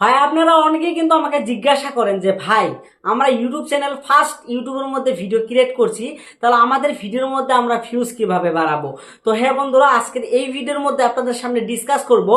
ভাই, আপনারা অনেকেই কিন্তু আমাকে জিজ্ঞাসা করেন যে, ভাই, আমরা ইউটিউব চ্যানেল ফার্স্ট ইউটিউবের মধ্যে ভিডিও ক্রিয়েট করছি, তাহলে আমাদের ভিডিওর মধ্যে আমরা ভিউজ কীভাবে বাড়াবো? তো হ্যাঁ বন্ধুরা, আজকের এই ভিডিওর মধ্যে আপনাদের সামনে ডিসকাস করব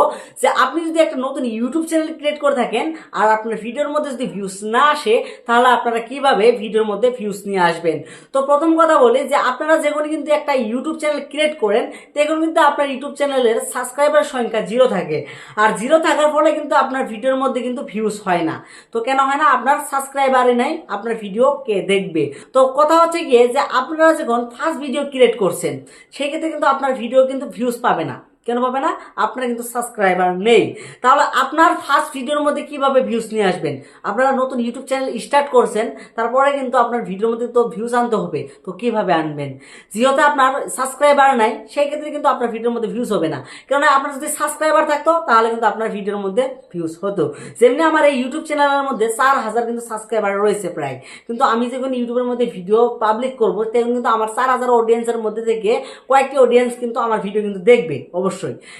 যে, আপনি যদি একটা নতুন ইউটিউব চ্যানেল ক্রিয়েট করে থাকেন আর আপনার ভিডিওর মধ্যে যদি ভিউজ না আসে, তাহলে আপনারা কীভাবে ভিডিওর মধ্যে ভিউজ নিয়ে আসবেন? তো প্রথম কথা বলি যে, আপনারা যেগুলো কিন্তু একটা ইউটিউব চ্যানেল ক্রিয়েট করেন তখন কিন্তু আপনার ইউটিউব চ্যানেলের সাবস্ক্রাইবার সংখ্যা জিরো থাকে। আর জিরো থাকার ফলে কিন্তু আপনার ভিডিওর মধ্যে কিন্তু ভিউজ হয় না। তো কেন হয় না? আপনার সাবস্ক্রাইবারে নাই, আপনার ভিডিও কে দেখবে। তো কথা হচ্ছে গিয়ে যে আপনারা যখন ফার্স্ট ভিডিও ক্রিয়েট করছেন, সেক্ষেত্রে কিন্তু আপনার ভিডিও কিন্তু ভিউজ পাবে না। কেন পাবে না? আপনার কিন্তু সাবস্ক্রাইবার নেই। তাহলে আপনার ফার্স্ট ভিডিওর মধ্যে কীভাবে ভিউজ নিয়ে আসবেন? আপনারা নতুন ইউটিউব চ্যানেল স্টার্ট করছেন, তারপরে কিন্তু আপনার ভিডিওর মধ্যে তো ভিউজ আনতে হবে, তো কীভাবে আনবেন? যেহেতু আপনার সাবস্ক্রাইবার নাই, সেই ক্ষেত্রে কিন্তু আপনার ভিডিওর মধ্যে ভিউজ হবে না। কেননা আপনার যদি সাবস্ক্রাইবার থাকতো, তাহলে কিন্তু আপনার ভিডিওর মধ্যে ভিউজ হতো। যেমনি আমার এই ইউটিউব চ্যানেলের মধ্যে চার হাজার কিন্তু সাবস্ক্রাইবার রয়েছে প্রায়। কিন্তু আমি যখন ইউটিউবের মধ্যে ভিডিও পাবলিক করব, তখন কিন্তু আমার চার হাজার অডিয়েন্সের মধ্যে থেকে কয়েকটি অডিয়েন্স কিন্তু আমার ভিডিও কিন্তু দেখবে, অবশ্যই।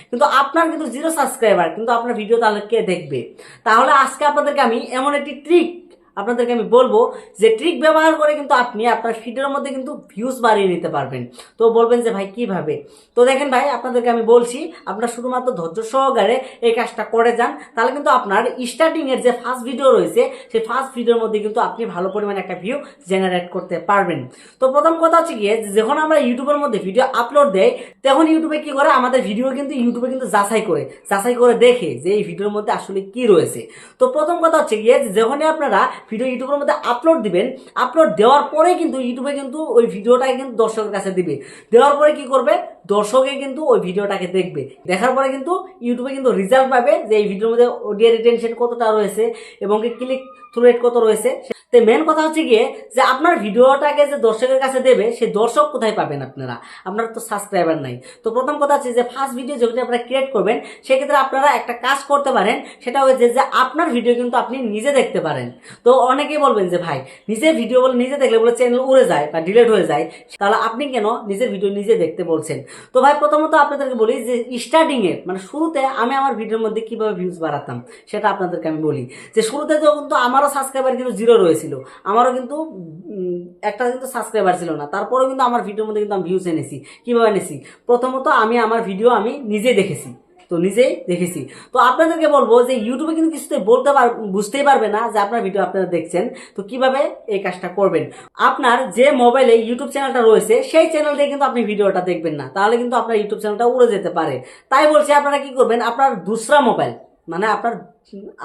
কিন্তু আপনার কিন্তু জিরো সাবস্ক্রাইবার কিন্তু আপনার ভিডিও তাহলে কে দেখবে? তাহলে আজকে আপনাদেরকে আমি এমন একটি ট্রিক আপনাদেরকে আমি বলব যে ট্রিক ব্যবহার করে কিন্তু আপনি আপনার ভিডিওর মধ্যে কিন্তু ভিউজ বাড়িয়ে নিতে পারবেন। তো বলবেন যে ভাই, কীভাবে? তো দেখেন ভাই, আপনাদেরকে আমি বলছি, আপনার শুধুমাত্র ধৈর্য সহকারে এই কাজটা করে যান, তাহলে কিন্তু আপনার স্টার্টিং এর যে ফার্স্ট ভিডিও রয়েছে, সেই ফার্স্ট ভিডিওর মধ্যে কিন্তু আপনি ভালো পরিমাণে একটা ভিউ জেনারেট করতে পারবেন। তো প্রথম কথা হচ্ছে গিয়ে, যখন আমরা ইউটিউবের মধ্যে ভিডিও আপলোড দেয় তখন ইউটিউবে কি করে? আমাদের ভিডিও কিন্তু ইউটিউবে কিন্তু যাচাই করে যাচাই করে দেখে যে এই ভিডিওর মধ্যে আসলে কি রয়েছে। তো প্রথম কথা হচ্ছে গিয়ে, যখনই আপনারা ভিডিও ইউটিউবের মধ্যে আপলোড দিবেন আপলোড দেওয়ার পরে কিন্তু ইউটিউবে কিন্তু ওই ভিডিওটাকে কিন্তু দর্শকের কাছে দিবে। দেওয়ার পরে কি করবে? দর্শকে কিন্তু ওই ভিডিওটাকে দেখবে। দেখার পরে কিন্তু ইউটিউবে কিন্তু রেজাল্ট পাবে যে এই ভিডিওর মধ্যে অডিও রিটেনশন কতটা রয়েছে এবং ক্লিক থ্রু রেট কত রয়েছে তো মেন কথা হচ্ছে গিয়ে যে আপনার ভিডিওটাকে যে দর্শকের কাছে দেবে সেই দর্শক কোথায় পাবেন আপনারা? আপনার তো সাবস্ক্রাইবার নাই। তো প্রথম কথা হচ্ছে যে ফার্স্ট ভিডিও যখন আপনারা ক্রিয়েট করবেন, সেক্ষেত্রে আপনারা একটা কাজ করতে পারেন, সেটা হচ্ছে যে আপনার ভিডিও কিন্তু আপনি নিজে দেখতে পারেন। তো অনেকেই বলবেন যে, ভাই, নিজে ভিডিও বলে নিজে দেখলে বলে চ্যানেল উড়ে যায় বা ডিলেট হয়ে যায়, তাহলে আপনি কেন নিজের ভিডিও নিজে দেখতে বলছেন? তো ভাই, প্রথমত আপনাদেরকে বলি যে স্টার্টিংয়ে মানে শুরুতে আমি আমার ভিডিওর মধ্যে কীভাবে ভিউজ বাড়াতাম, সেটা আপনাদেরকে আমি বলি। যে শুরুতে তো আমারও সাবস্ক্রাইবার কিন্তু জিরো রয়েছিল আমারও কিন্তু একটা কিন্তু সাবস্ক্রাইবার ছিল না। তারপরেও কিন্তু আমার ভিডিওর মধ্যে কিন্তু আমি ভিউজ এনেছি। কীভাবে এনেছি? প্রথমত আমি আমার ভিডিও আমি নিজে দেখেছি। তো নিজেই দেখেছি। তো আপনাদেরকে বলব যে ইউটিউবে কিন্তু কিছুতে বলতে পার, বুঝতেই পারবে না যে আপনার ভিডিও আপনারা দেখছেন। তো কীভাবে এই কাজটা করবেন? আপনার যে মোবাইলে ইউটিউব চ্যানেলটা রয়েছে, সেই চ্যানেল দিয়ে কিন্তু আপনি ভিডিওটা দেখবেন না। তাহলে কিন্তু আপনার ইউটিউব চ্যানেলটা উড়ে যেতে পারে। তাই বলছি আপনারা কি করবেন? আপনার দুসরা মোবাইল মানে আপনার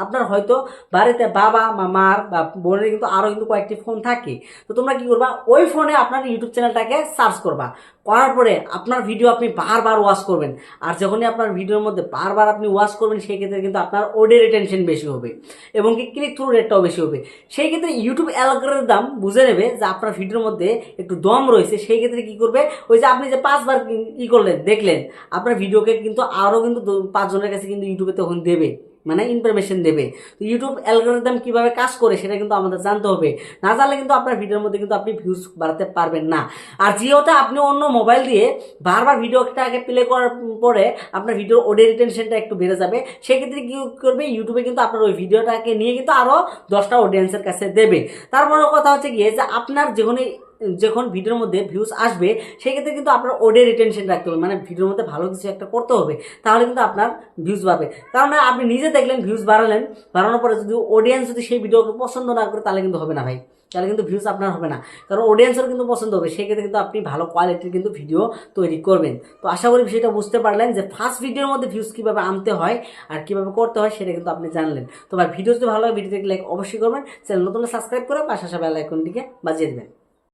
আপনার হয়তো বাড়িতে বাবা বা মার বা বোনের কিন্তু আরও কিন্তু কয়েকটি ফোন থাকে। তো তোমরা কি করবা? ওই ফোনে আপনার ইউটিউব চ্যানেলটাকে সার্চ করবা। করার পরে আপনার ভিডিও আপনি বারবার ওয়াশ করবেন। আর যখনই আপনার ভিডিওর মধ্যে বারবার আপনি ওয়াশ করবেন, সেই ক্ষেত্রে কিন্তু আপনার অডিও রিটেনশন বেশি হবে এবং কি ক্লিক থ্রু রেটটাও বেশি হবে। সেই ক্ষেত্রে ইউটিউব অ্যালগোরিদম দাম বুঝে নেবে যে আপনার ভিডিওর মধ্যে একটু দম রয়েছে। সেই ক্ষেত্রে কি করবে? ওই যে আপনি যে পাঁচবার ই করলেন, দেখলেন, আপনার ভিডিওকে কিন্তু আরও কিন্তু পাঁচজনের কাছে কিন্তু ইউটিউবে তখন দেবে। মানে ইনফরমেশন দেবে। তো ইউটিউব অ্যালগোরিদম কীভাবে কাজ করে সেটা কিন্তু আমাদের জানতে হবে। না জানলে কিন্তু আপনার ভিডিওর মধ্যে কিন্তু আপনি ভিউজ বাড়াতে পারবেন না। আর জিওতে আপনি অন্য মোবাইল দিয়ে বারবার ভিডিওটাকে প্লে করার পরে আপনার ভিডিওর অডিও রিটেনশনটা একটু বেড়ে যাবে। সেক্ষেত্রে কি করবে? ইউটিউবে কিন্তু আপনার ওই ভিডিওটাকে নিয়ে কিন্তু আরও দশটা অডিয়েন্সের কাছে দেবে। তারপরে কথা হচ্ছে গিয়ে যে আপনার যেখানে যখন ভিডিওর মধ্যে ভিউজ আসবে, সেক্ষেত্রে কিন্তু আপনার অডিও রিটেনশন রাখতে হবে। মানে ভিডিওর মধ্যে ভালো কিছু একটা করতে হবে, তাহলে কিন্তু আপনার ভিউজ পাবে কারণ আপনি নিজে দেখলেন ভিউজ বাড়ালেন, বাড়ানোর পরে যদি অডিয়েন্স যদি সেই ভিডিওকে পছন্দ না করে, তাহলে কিন্তু হবে না ভাই। তাহলে কিন্তু ভিউজ আপনার হবে না। কারণ অডিয়েন্সের কিন্তু পছন্দ হবে, সেক্ষেত্রে কিন্তু আপনি ভালো কোয়ালিটির কিন্তু ভিডিও তৈরি করবেন। তো আশা করি বিষয়টা বুঝতে পারলেন যে ফার্স্ট ভিডিওর মধ্যে ভিউজ কীভাবে আনতে হয় আর কীভাবে করতে হয়, সেটা কিন্তু আপনি জানলেন। তো ভাই ভিডিও যদি ভালো হয় ভিডিওতে লাইক অবশ্যই করবেন। চ্যানেল নতুন সাবস্ক্রাইব করে পাশে বেল আইকনটিকে বাজিয়ে দেবেন।